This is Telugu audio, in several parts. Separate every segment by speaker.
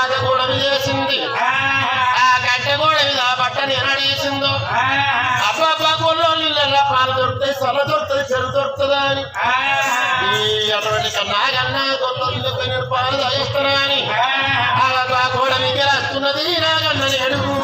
Speaker 1: పాత కూడా చేసింది. ఆ. గంట కూడా మీద ఆ బట్టని ఎనడేసిందో అబ్బా గోళ్ళు నీళ్ళ పాలు దొరుకుతాయి సొల దొరుకుతుంది చెరు దొరుకుతుందా అని. అటువంటి నాగన్నా గొప్ప నేను పాలు తాగేస్తారా అని. ఆ. గోడ మీకు వస్తున్నది నాగన్న అడుగు.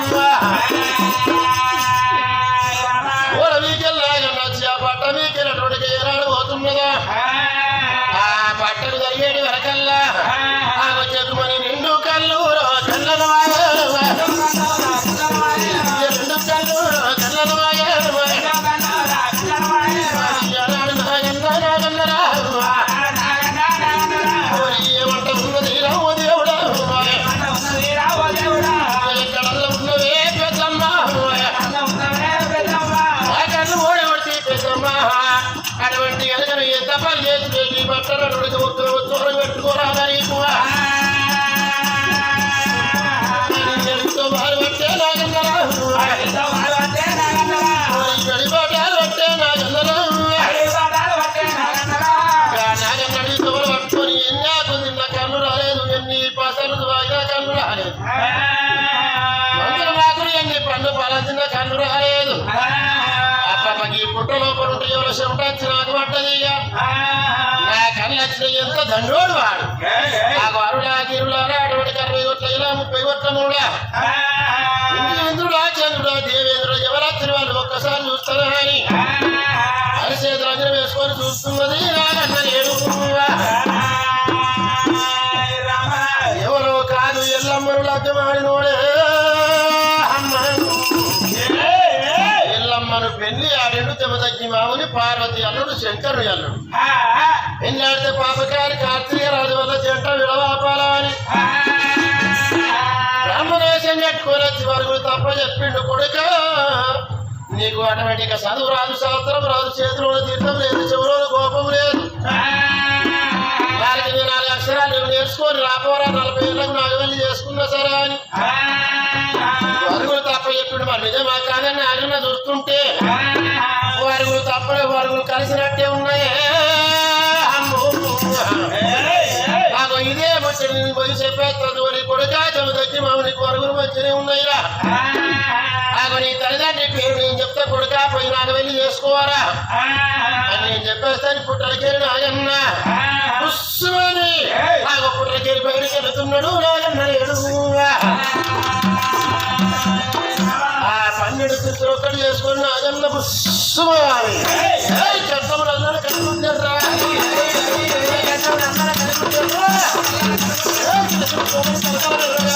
Speaker 1: దండోడు వాడు. నాకు అరుడా గిరుడా అటువంటి అరవై కొట్ల ఇలా ముప్పై కొట్ల మూడా? ఇంద్రుడా చంద్రుడా దేవేంద్రుడు ఎవరొచ్చిన వాళ్ళు ఒక్కసారి చూస్తారా అని. అరిసేతులు అందరూ వేసుకొని చూస్తున్నది ఎవరో కాదు ఎల్లమ్మను లగ్గమాడినోడే ఎల్లమ్మను పెళ్ళి ఆ రెండు తెమదగ్గి మామని పార్వతి అల్లుడు శంకరుడు అల్లుడు. పెళ్ళాడితే పాపకారి కార్తీక రాజు వల్ల జంట విడవాపాలని బ్రహ్మదేశం బ్రాహ్మణేశం వరకు తప్ప చెప్పిండు కొడుక. నీకు అటువంటి చదువు రాదు శాస్త్రం రాదు చేతిలో తీర్థం లేదు చెవులో కోపం లేదు. వారికి నేను నాలుగు అక్షరాలు నువ్వు నేర్చుకొని రాపోరా నలభై ఏళ్ళకు నాగవల్లి చేసుకున్నా సరే అని. వరుగులు తప్ప చెప్పిండు మరి నిజమా కాదని అడిగిన చూస్తుంటే. వరుగులు తప్పలే వరుగులు కలిసినట్టే ఉన్నాయే ఇదే ముచ్చడి నేను పోయి చెప్పేస్తాను నీ కొడుకా చెవు తగ్గి మామ నీకు మంచిగా ఉన్నాయిరా. నాకు నీ తల్లిదండ్రి పేరు నేను చెప్తే కొడుకా పోయి నాకు వెళ్ళి చేసుకోవారా అని నేను చెప్పేస్తాను పుట్టలకేరి నాగన్న పుస్సుమని. నాకు పుట్టలకేరి బయటకు వెళుతున్నాడు నాగన్న ఎడుగుగా ఆ పన్నెండు చిత్తులు ఒక్కటి చేసుకొని నాగన్న పుష్మని చట్టములు అందరూ కట్టుకుంటారా
Speaker 2: 我们悄悄流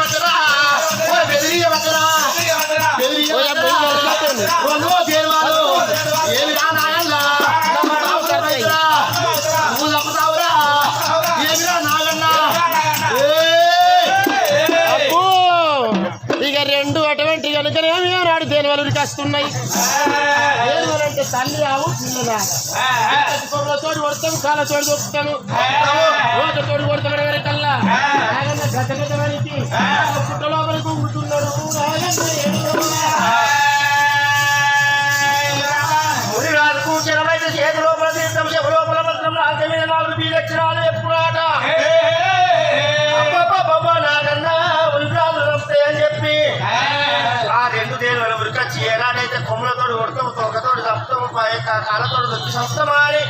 Speaker 2: وسلم అందుకనేమి ఏనాడు
Speaker 3: దేని వలన వస్తున్నాయి దేని తల్లి ఆవు పిల్లలతోటి కొడతాము కాళ్ళతోటి దొక్కుతాము ఓటతోటి కొడతామని వారి కల్లా? గత గత వారికి లోపల కుంగుతున్నాడు చేతి లోపల నాలుగు మా యొక్క కాలతోడు వచ్చి సంస్థమాని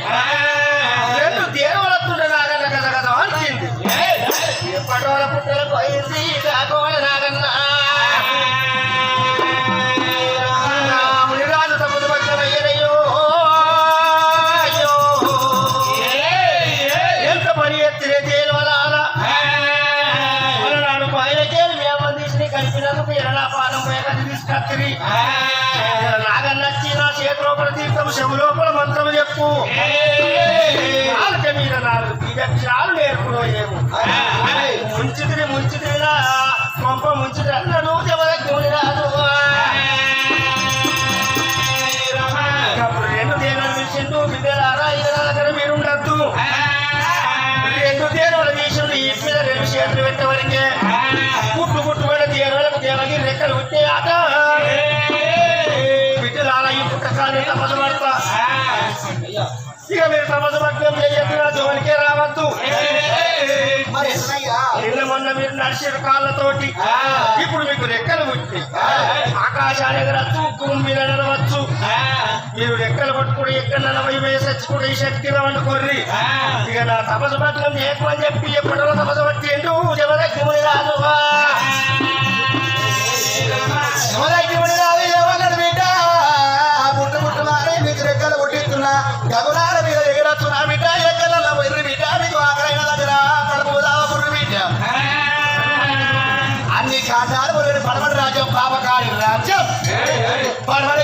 Speaker 3: రెండు దేవలత్తుండే నాగన్న కథ కథ మార్చింది పుట్టలకు అయింది కాకోవాలనా చెప్పు. నాలుక మీద నాలుగు దిగక్షరాలు నేర్పుడోయేవు ముంచితిని ముంచితిరా పంప ముంచితి ఎవరకు రాదు మీరు ఉండద్దు రెండు దేనాల విషయంలో ఈ రెండు చేతులు పెట్టవరకే గుట్టు గుట్టు పడే దేనాలకు దేవకి రెక్కలు ఉంటే ఆట. నడిచిన కాళ్ళతోటి. ఇప్పుడు మీకు రెక్కలు పుట్టి ఆకాశాన్ని ఎగరచ్చు భూమి మీద నడవచ్చు. మీరు రెక్కలు పట్టుకుని ఎక్కడ నలభై వేసి చచ్చుకుని శక్తి రవణ కొర్రి. ఇక నా తపసు పట్ల ఎక్కువ చెప్పి ఎప్పుడో తపసు
Speaker 2: పట్టి ఎందుకు రాజువా. আছে হ্যাঁ, হ্যাঁ। বারবারে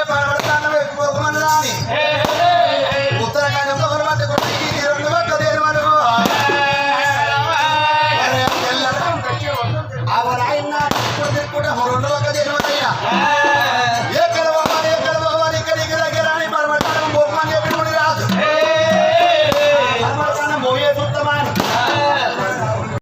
Speaker 2: దగ్గర